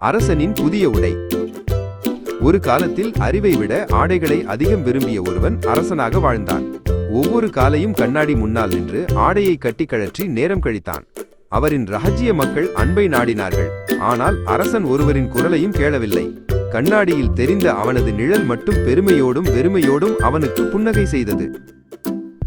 அரசனின் புதிய உடை. ஒரு காலத்தில் அறிவை விட ஆடைகளை அதிகம் விரும்பிய ஒருவன் அரசனாக வாழ்ந்தான். ஒவ்வொரு காலையும் கண்ணாடி முன்னால் நின்று ஆடையை கட்டி கழற்றி நேரம் கழித்தான். அவரின் ரகஜிய மக்கள் அன்பை நாடினார்கள். ஆனால் அரசன் ஒருவரின் குரலையும் கேளவில்லை. கண்ணாடியில் தெரிந்த அவனது நிழல் மட்டும் பெருமையோடும் வெறுமையோடும் அவனுக்கு புன்னகை செய்தது.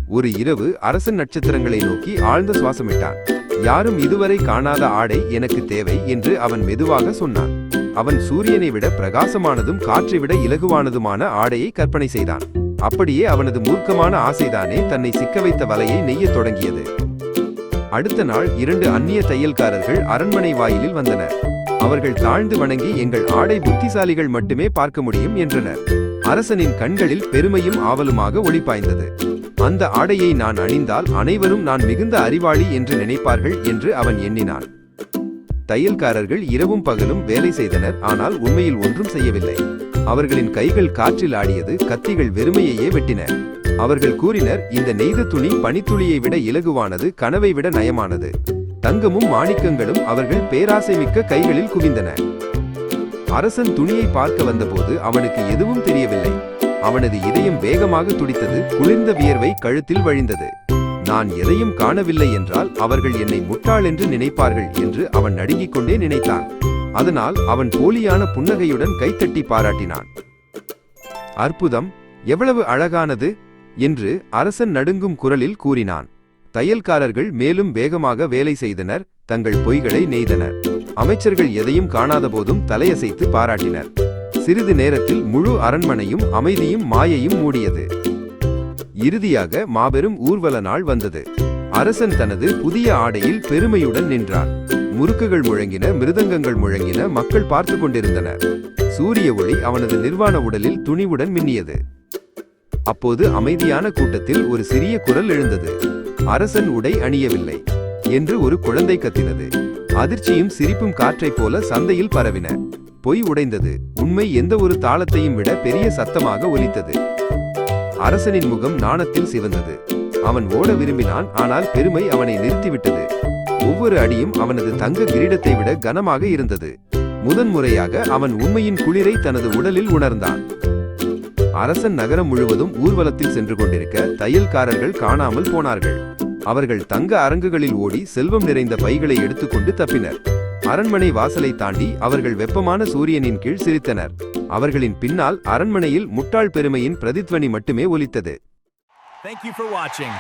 ஒரு இரவு அரசன் நட்சத்திரங்களை நோக்கி ஆழ்ந்த சுவாசமிட்டான். யாரும் இதுவரை காணாத ஆடை எனக்கு தேவை என்று அவன் மெதுவாக சொன்னான். அவன் சூரியனை விட பிரகாசமானதும் காற்றை விட இலகுவானதுமான ஆடையை கற்பனை செய்தான். அப்படியே அவனது மூர்க்கமான ஆசைதானே தன்னை சிக்க வைத்த வலையை நெய்யத் தொடங்கியது. அடுத்த நாள் இரண்டு அந்நிய தையல்காரர்கள் அரண்மனை வாயிலில் வந்தனர். அவர்கள் தாழ்ந்து வணங்கி எங்கள் ஆடை புத்திசாலிகள் மட்டுமே பார்க்க முடியும் என்றனர். அரசனின் கண்களில் பெருமையும் ஆவலுமாக ஒளிபாய்ந்தது அந்த ஆடையை நான் அணிந்தால் அனைவரும் நான் மிகுந்த அறிவாளி என்று நினைப்பார்கள் என்று அவன் எண்ணினான். தையல்காரர்கள் இரவும் பகலும் வேலை செய்தனர் ஆனால் உண்மையில் ஒன்றும் செய்யவில்லை. அவர்களின் கைகள் காற்றில் ஆடியது கத்திகள் வெறுமையையே வெட்டின. அவர்கள் கூறினர் இந்த நெய்த துணி பனித்துளியை விட இலகுவானது கனவை விட நயமானது. தங்கமும் மாணிக்கங்களும் அவர்கள் பேராசை மிக்க கைகளில் குவிந்தன. அரசன் துணியை பார்க்க வந்தபோது அவனுக்கு எதுவும் தெரியவில்லை. அவனது இதயம் வேகமாக துடித்தது குளிர்ந்த வியர்வை கழுத்தில் வழிந்தது. நான் எதையும் காணவில்லை என்றால் அவர்கள் என்னை முட்டாள் என்று நினைப்பார்கள் என்று அவன் நடுங்கிக் கொண்டே நினைத்தான். அதனால் அவன் போலியான புன்னகையுடன் கைத்தட்டி பாராட்டினான். அற்புதம் எவ்வளவு அழகானது என்று அரசன் நடுங்கும் குரலில் கூறினான். தையல்காரர்கள் மேலும் வேகமாக வேலை செய்தனர் தங்கள் பொய்களை நெய்தனர். அமைச்சர்கள் எதையும் காணாத போதும் தலையசைத்து பாராட்டினர். சிறிது நேரத்தில் முழு அரண்மனையும் அமைதியும் மாயையும் மூடியது. இறுதியாக மாபெரும் ஊர்வல நாள் வந்தது. அரசன் தனது புதிய ஆடையில் பெருமையுடன் நின்றான். முறுக்குகள் முழங்கின மிருதங்கங்கள் முழங்கின மக்கள் பார்த்து கொண்டிருந்தனர். சூரிய ஒளி அவனது நிர்வாண உடலில் துணிவுடன் மின்னியது. அப்போது அமைதியான கூட்டத்தில் ஒரு சிறிய குரல் எழுந்தது. அரசன் உடை அணியவில்லை என்று ஒரு குழந்தை கத்தினது. அதிர்ச்சியும் சிரிப்பும் காற்றைப் போல சந்தையில் பரவின. பொய் உடைந்தது. உண்மை எந்த ஒரு தாளத்தையும் விட பெரிய சத்தமாக ஒலித்தது. அரசனின் முகம் நாணத்தில் சிவந்தது. அவன் ஓட விரும்பினான் ஆனால் பெருமை அவனை நிறுத்திவிட்டது. ஒவ்வொரு அடியும் அவனது தங்க கிரீடத்தை விட கனமாக இருந்தது. முதன்முறையாக அவன் உண்மையின் குளிரை தனது உடலில் உணர்ந்தான். அரசன் நகரம் முழுவதும் ஊர்வலத்தில் சென்று கொண்டிருக்க தையல்காரர்கள் காணாமல் போனார்கள். அவர்கள் தங்க அரங்குகளில் ஓடி செல்வம் நிறைந்த பைகளை எடுத்துக்கொண்டு தப்பினர். அரண்மனை வாசலை தாண்டி அவர்கள் வெப்பமான சூரியனின் கீழ் சிரித்தனர் அவர்களின் பின்னால் அரண்மனையில் முட்டாள் பெருமையின் பிரதித்வனி மட்டுமே ஒலித்தது Thank you for watching.